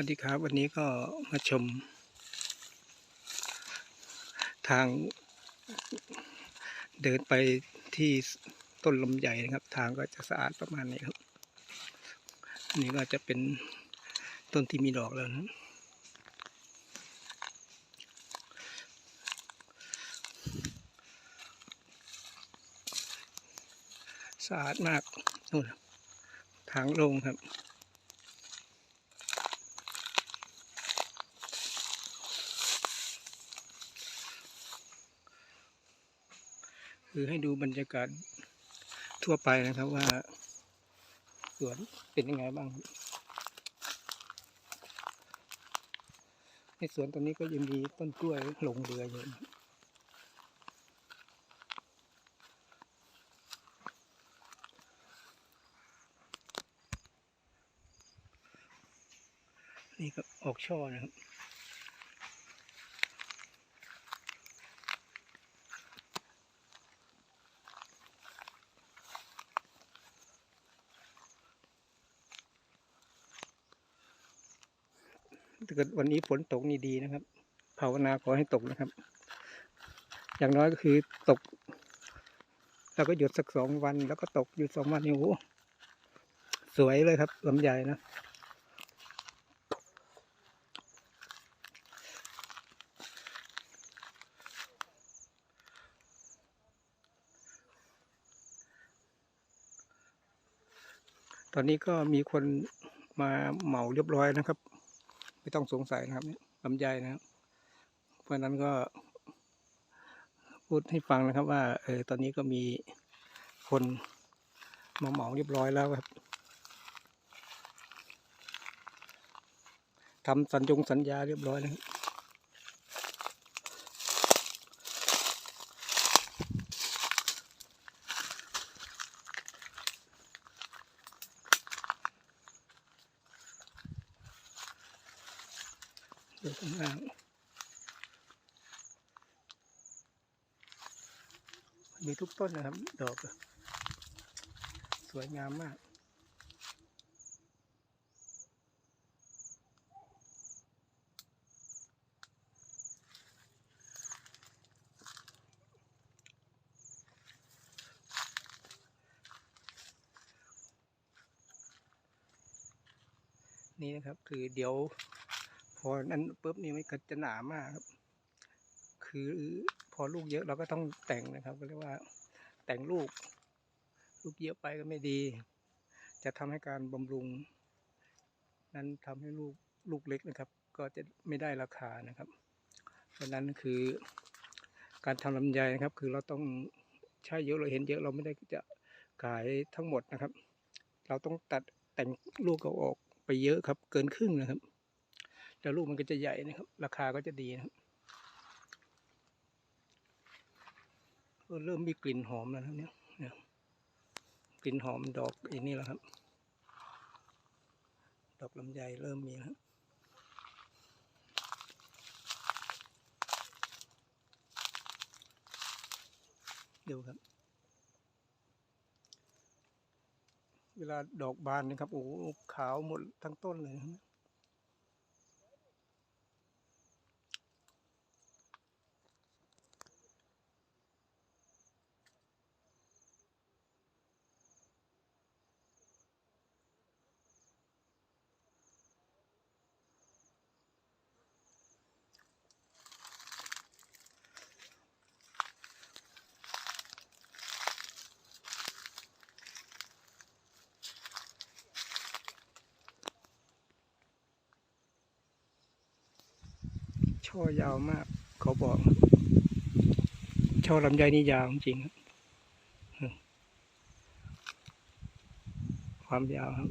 วัสดีครับ วันนี้ก็มาชม ทาง เดินไปที่ต้นลำใหญ่นะครับ ทางก็จะสะอาดประมาณนี้ครับอันนี้ก็จะเป็นต้นที่มีดอกแล้วนะสะอาดมากนู่นทางลงครับ คือให้ดูบรรยากาศทั่วไปนะครับว่าสวนเป็นยังไงบ้าง ในสวนตอนนี้ก็ยังมีต้นกล้วยหลงเรืออยู่นี่ก็ออกช่อนะครับ กิดวันนี้ฝนตกนี่ดีนะครับ ภาวนาขอให้ตกนะครับ อย่างน้อยก็คือตก แล้วก็หยุดสักสองวัน แล้วก็ตกหยุดสองวันนี่โอ้สวยเลยครับลำใหญ่นะตอนนี้ก็มีคนมาเหมาเรียบร้อยนะครับ ไม่ต้องสงสัยนะครับเนี่ยลำไยนะครับ เพราะฉะนั้นก็พูดให้ฟังนะครับว่าเออตอนนี้ก็มีคนมาเหมาเรียบร้อยแล้วครับทำสัญญงสัญญาเรียบร้อยแล้ว ครับดูข้างล่างมีทุกต้นนะครับ ดอก สวยงามมากนี่นะครับ คือเดี๋ยว พอนั้นปุ๊บนี่มันก็จะหนามากครับ คือพอลูกเยอะเราก็ต้องแต่งนะครับ ก็เรียกว่า แต่งลูก ลูกเยอะไปก็ไม่ดี จะทำให้การบำรุง นั้นทำให้ลูกลูกเล็กนะครับ ก็จะไม่ได้ราคานะครับเพราะนั้นคือการทำลำไยนะครับ คือเราต้องใช้เยอะเราเห็นเยอะเราไม่ได้จะขายทั้งหมดนะครับ เราต้องตัดแต่งลูกเขาออกไปเยอะครับ เกินครึ่งนะครับ แล้วลูกมันก็จะใหญ่นะครับ ราคาก็จะดีนะครับเริ่มมีกลิ่นหอมแล้วนะครับเนี่ยกลิ่นหอมดอกอันนี้แล้วครับ ดอกลำไยเริ่มมีแล้วดูครับ เวลาดอกบานนะครับโอ้โหขาวหมดทั้งต้นเลยนะ ช่อยาวมาก เขาบอก ช่อลำไยนี่ยาวจริงครับความยาวครับ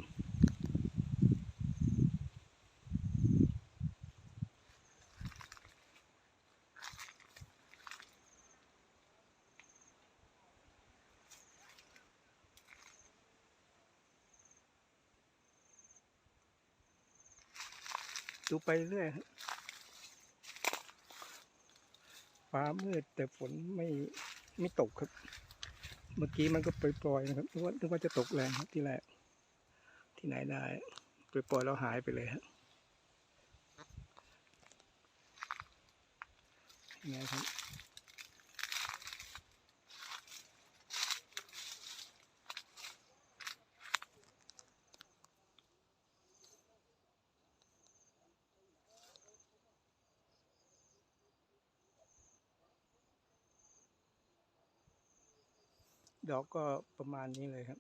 ดูไปเรื่อยครับามืด แต่ฝนไม่ไม่ตกครับ เมื่อกี้มันก็ปล่อยๆนะครับนึกว่านึกว่าจะตกแรงที่แรกที่ไหนได้ปล่อยๆแล้วหายไปเลยฮะยังไงครับ ดอกก็ประมาณนี้เลยครับ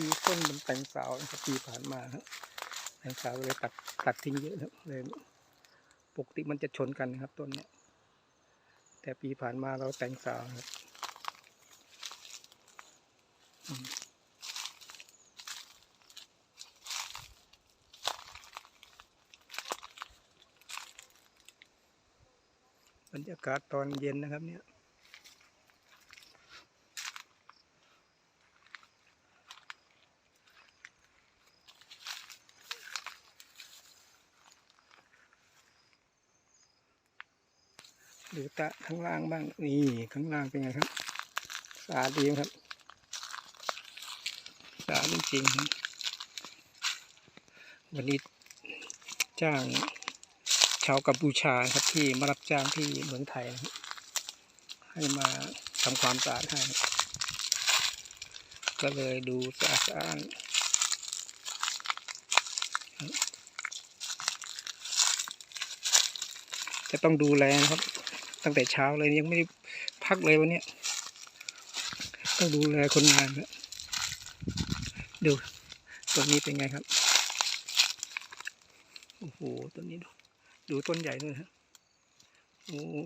คือต้นมันแต่งสาวนะครับปีผ่านมาครับแต่งสาวเลยตัดตัดทิ้งเยอะเลยปกติมันจะชนกันนะครับต้นเนี้ย แต่ปีผ่านมาเราแต่งสาวครับบรรยากาศตอนเย็นนะครับเนี่ย ดูตะข้างล่างบ้างนี่ข้างล่างเป็นไงครับสะอาดดีครับสะอาดจริงๆครับวันนี้จ้างชาวกัมพูชาครับที่มารับจ้างที่เมืองไทยนะครับให้มาทำความสะอาดให้ก็เลยดูสะอาดสะอาดจะต้องดูแลนะครับ ตั้งแต่เช้าเลยยังไม่ได้พักเลยวันนี้ต้องดูแลคนงานครับดูต้นนี้เป็นไงครับโอ้โหต้นนี้ดูดูต้นใหญ่ด้วยฮะโอ้โห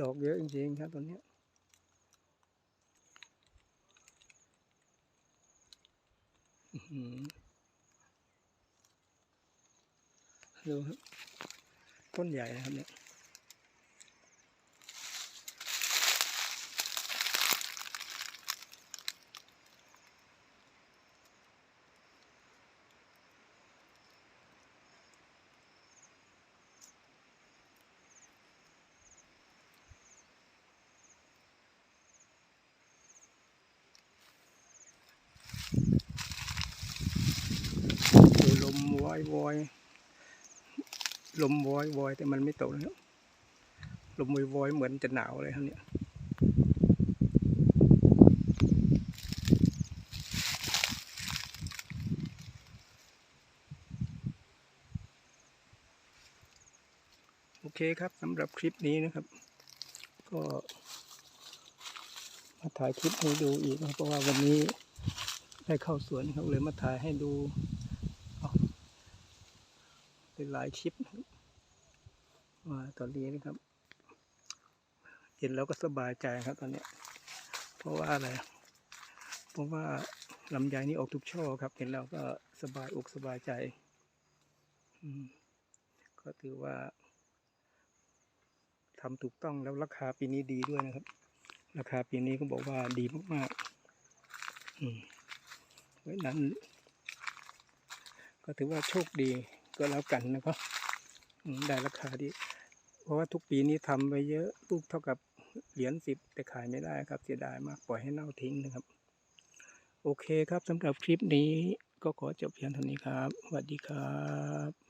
ดอกเยอะจริงๆครับต้นนี้ดูครับต้นใหญ่นะครับเนี่ย ดูลม วอยวอยลมวอยวอยแต่มันไม่ตกนะครับลมวอยวอยเหมือนจะหนาวเลยครับเนี่ยโอเคครับสำหรับคลิปนี้นะครับ ก็มาถ่ายคลิปให้ดูอีกนะเพราะว่าวันนี้ได้เข้าสวนครับเลยมาถ่ายให้ดู หลายคลิปนะครับว่าตอนนี้นะครับเห็นแล้วก็สบายใจครับตอนนี้ เพราะว่าอะไร เพราะว่าลำไยนี่ออกทุกช่อครับ เห็นแล้วก็สบายอกสบายใจ ก็ถือว่าทำถูกต้องแล้วราคาปีนี้ดีด้วยนะครับ ราคาปีนี้ก็บอกว่าดีมากๆเพราะนั้น ก็ถือว่าโชคดี ก็แล้วกันนะครับได้ราคาดีเพราะว่าทุกปีนี้ทำไปเยอะลูกเท่ากับเหรียญสิบแต่ขายไม่ได้ครับเสียดายมากปล่อยให้เน่าทิ้งนะครับ โอเคครับสำหรับคลิปนี้ก็ขอจบเพียงเท่านี้ครับสวัสดีครับ